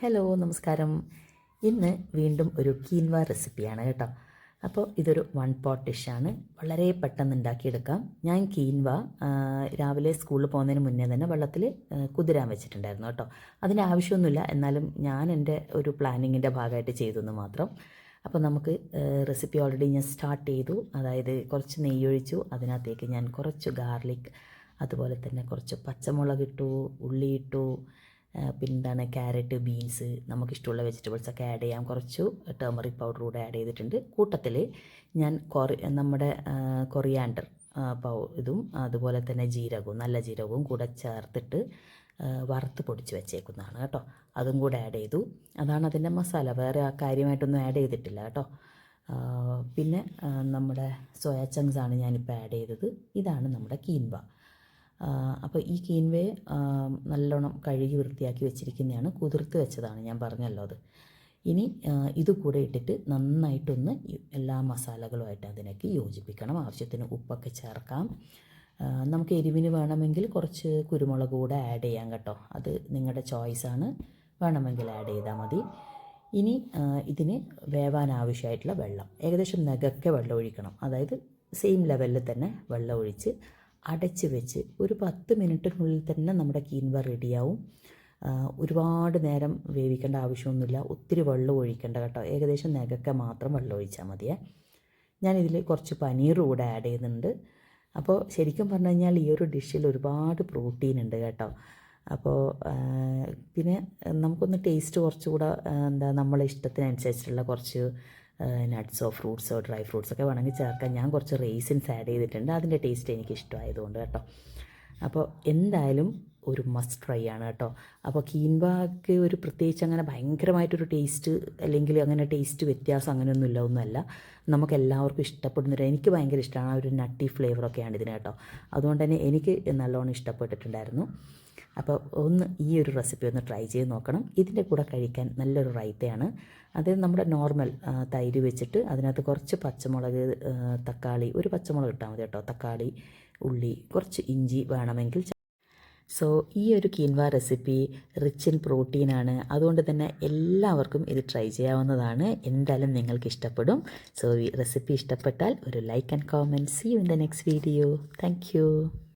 Hello നമസ്കാരം. ഇന്ന് വീണ്ടും ഒരു കീൻവ റെസിപ്പിയാണ് കേട്ടോ. അപ്പോൾ ഇതൊരു വൺ പോട്ട് ഡിഷാണ്. വളരെ പെട്ടെന്ന് ഉണ്ടാക്കിയെടുക്കാം. ഞാൻ കീൻവ രാവിലെ സ്കൂളിൽ പോകുന്നതിന് മുന്നേ തന്നെ വെള്ളത്തിൽ കുതിരാൻ വെച്ചിട്ടുണ്ടായിരുന്നു കേട്ടോ. അതിന് ആവശ്യമൊന്നുമില്ല. എന്നാലും ഞാൻ എന്റെ ഒരു പ്ലാനിങ്ങിന്റെ ഭാഗമായിട്ട് ചെയ്തെന്ന് മാത്രം. അപ്പോൾ നമുക്ക് റെസിപ്പി ഓൾറെഡി ഞാൻ സ്റ്റാർട്ട് ചെയ്തു. അതായത് കുറച്ച് നെയ്യൊഴിച്ചു. അതിനകത്തേക്ക് ഞാൻ കുറച്ച് ഗാർലിക് അതുപോലെ തന്നെ കുറച്ച് പച്ചമുളക് ഇട്ടു ഉള്ളി ഇട്ടു പിന്നെന്താണ് ക്യാരറ്റ് ബീൻസ് നമുക്കിഷ്ടമുള്ള വെജിറ്റബിൾസ് ഒക്കെ ആഡ് ചെയ്യാം. കുറച്ച് ടേമറിക് പൗഡർ കൂടെ ആഡ് ചെയ്തിട്ടുണ്ട്. കൂട്ടത്തിൽ ഞാൻ കൊറി നമ്മുടെ കൊറിയാണ്ടർ പൗ ഇതും അതുപോലെ തന്നെ ജീരകവും നല്ല ജീരകവും കൂടെ ചേർത്തിട്ട് വറുത്ത് പൊടിച്ച് വെച്ചേക്കുന്നതാണ് കേട്ടോ. അതും കൂടെ ആഡ് ചെയ്തു. അതാണ് അതിന്റെ മസാല. വേറെ ആ കാര്യമായിട്ടൊന്നും ആഡ് ചെയ്തിട്ടില്ല കേട്ടോ. പിന്നെ നമ്മുടെ സോയ ചങ്സാണ് ഞാനിപ്പോൾ ആഡ് ചെയ്തത്. ഇതാണ് നമ്മുടെ കീൻവ അപ്പോൾ ഈ കീൻവേ നല്ലോണം കഴുകി വൃത്തിയാക്കി വെച്ചിരിക്കുന്നതാണ്. കുതിർത്ത് വെച്ചതാണ് ഞാൻ പറഞ്ഞല്ലോ അത്. ഇനി ഇത് കൂടെ ഇട്ടിട്ട് നന്നായിട്ടൊന്ന് എല്ലാ മസാലകളുമായിട്ട് അതിനേക്ക് യോജിപ്പിക്കണം. ആവശ്യത്തിന് ഉപ്പൊക്കെ ചേർക്കാം. നമുക്ക് എരിവിന് വേണമെങ്കിൽ കുറച്ച് കുരുമുളക് കൂടെ ആഡ് ചെയ്യാം കേട്ടോ. അത് നിങ്ങളുടെ ചോയ്സാണ് വേണമെങ്കിൽ ആഡ് ചെയ്താൽ മതി. ഇനി ഇതിന് വേവാൻ ആവശ്യമായിട്ടുള്ള വെള്ളം. ഏകദേശം നഗക്കെ വെള്ളം ഒഴിക്കണം. അതായത് സെയിം ലെവലിൽ തന്നെ വെള്ളം ഒഴിച്ച് അടച്ച് വെച്ച് ഒരു പത്ത് മിനിറ്റിനുള്ളിൽ തന്നെ നമ്മുടെ കീൻവ റെഡിയാവും. ഒരുപാട് നേരം വേവിക്കേണ്ട ആവശ്യമൊന്നുമില്ല. ഒത്തിരി വെള്ളം ഒഴിക്കേണ്ട കേട്ടോ. ഏകദേശം നഗക്ക മാത്രം വെള്ളം ഒഴിച്ചാൽ മതിയേ. ഞാനിതിൽ കുറച്ച് പനീർ കൂടെ ആഡ് ചെയ്യുന്നുണ്ട്. അപ്പോൾ ശരിക്കും പറഞ്ഞു കഴിഞ്ഞാൽ ഈ ഒരു ഡിഷിൽ ഒരുപാട് പ്രോട്ടീൻ ഉണ്ട് കേട്ടോ. അപ്പോൾ പിന്നെ നമുക്കൊന്ന് ടേസ്റ്റ് കുറച്ചുകൂടെ എന്താ നമ്മളെ ഇഷ്ടത്തിനനുസരിച്ചിട്ടുള്ള കുറച്ച് നട്ട്സോ ഫ്രൂട്ട്സോ ഡ്രൈ ഫ്രൂട്ട്സൊക്കെ വേണമെങ്കിൽ ചേർക്കാം. ഞാൻ കുറച്ച് റേസിൻസ് ആഡ് ചെയ്തിട്ടുണ്ട്. അതിന്റെ ടേസ്റ്റ് എനിക്ക് ഇഷ്ടമായതുകൊണ്ട് കേട്ടോ. അപ്പോൾ എന്തായാലും ഒരു മസ്റ്റ് ട്രൈ ആണ് കേട്ടോ. അപ്പോൾ കീൻബാക്ക് ഒരു പ്രത്യേകിച്ച് അങ്ങനെ ഭയങ്കരമായിട്ടൊരു ടേസ്റ്റ് അല്ലെങ്കിൽ അങ്ങനെ ടേസ്റ്റ് വ്യത്യാസം അങ്ങനെയൊന്നുമില്ല ഒന്നുമല്ല. നമുക്ക് എല്ലാവർക്കും ഇഷ്ടപ്പെടുന്നൊരു എനിക്ക് ഭയങ്കര ഇഷ്ടമാണ് ആ ഒരു നട്ടി ഫ്ലേവറൊക്കെയാണ് ഇതിന് കേട്ടോ. അതുകൊണ്ട് തന്നെ എനിക്ക് നല്ലോണം ഇഷ്ടപ്പെട്ടിട്ടുണ്ടായിരുന്നു. അപ്പോൾ ഒന്ന് ഈ ഒരു റെസിപ്പി ഒന്ന് ട്രൈ ചെയ്ത് നോക്കണം. ഇതിന്റെ കൂടെ കഴിക്കാൻ നല്ലൊരു റൈത്തയാണ്. അത് നമ്മുടെ നോർമൽ തൈര് വെച്ചിട്ട് അതിനകത്ത് കുറച്ച് പച്ചമുളക് തക്കാളി ഒരു പച്ചമുളക് ഇട്ടാൽ മതി കേട്ടോ. തക്കാളി ഉള്ളി കുറച്ച് ഇഞ്ചി വേണമെങ്കിൽ സോ ഈ ഒരു കീൻവ റെസിപ്പി റിച്ച് ഇൻ പ്രോട്ടീനാണ് അതുകൊണ്ട് തന്നെ എല്ലാവർക്കും ഇത് ട്രൈ ചെയ്യാവുന്നതാണ്. എന്തായാലും നിങ്ങൾക്ക് ഇഷ്ടപ്പെടും. സോ ഈ റെസിപ്പി ഇഷ്ടപ്പെട്ടാൽ ഒരു like and comment. See you in the next video thank